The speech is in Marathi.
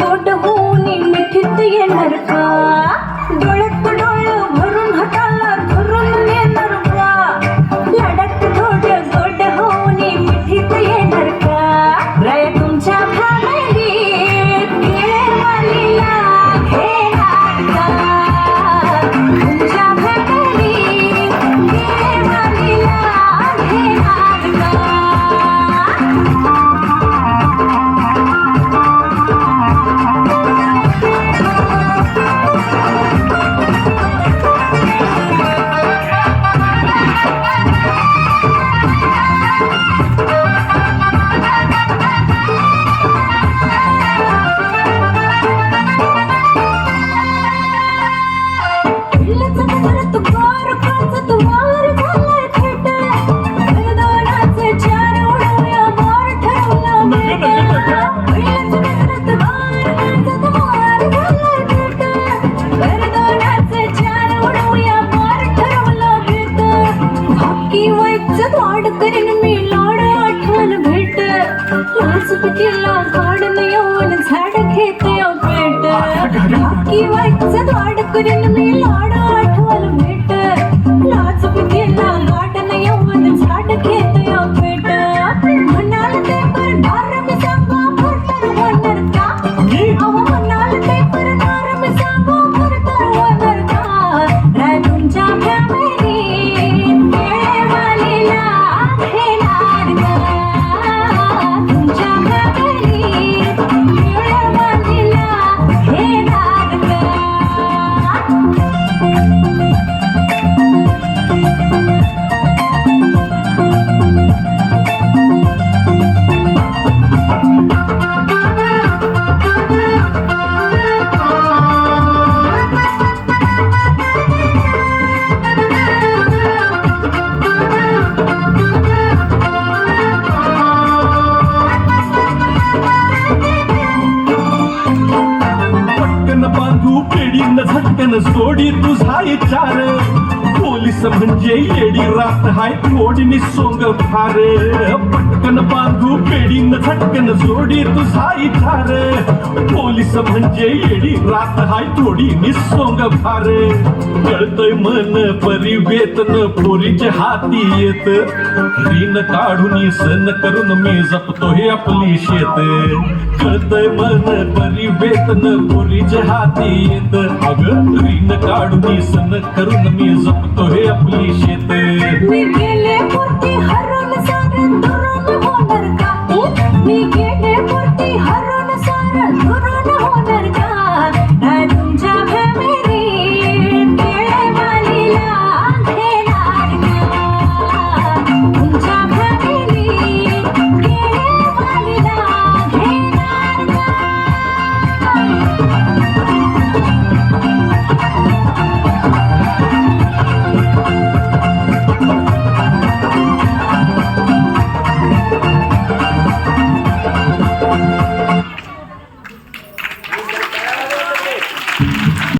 ಗೋಡ ಹೂ ನೀ ಮಿಠಿತ್ತು ಎಲ್ಲರೂ भाकी व्हायचं वाढ करीन मी लाड आठवण भेट लाजपतीला गाडन यवन झाड घेते पेट भाकी व्हायचं वाढ करीन मी लाड झटकन सोडी तुझा विचार. पोलीस म्हणजे येडी रात हाय थोडी सोंग फार. पटकन बांधू पेडीन झटकन जोडी तुझा विचार पोलीस म्हणजे येडी रात हाय थोडी निसोंग फार. कळतय मन परी वेतन पोरीचे हाती येत. ऋण काढून सण करून मी जपतो हे आपली शेत. कळतय मन परिवेतन पोरीचे हाती येत. अग ऋण काढून सण करून मी जपतो हे आपली शेत. मी गेले हरून दुरून होणार का? मी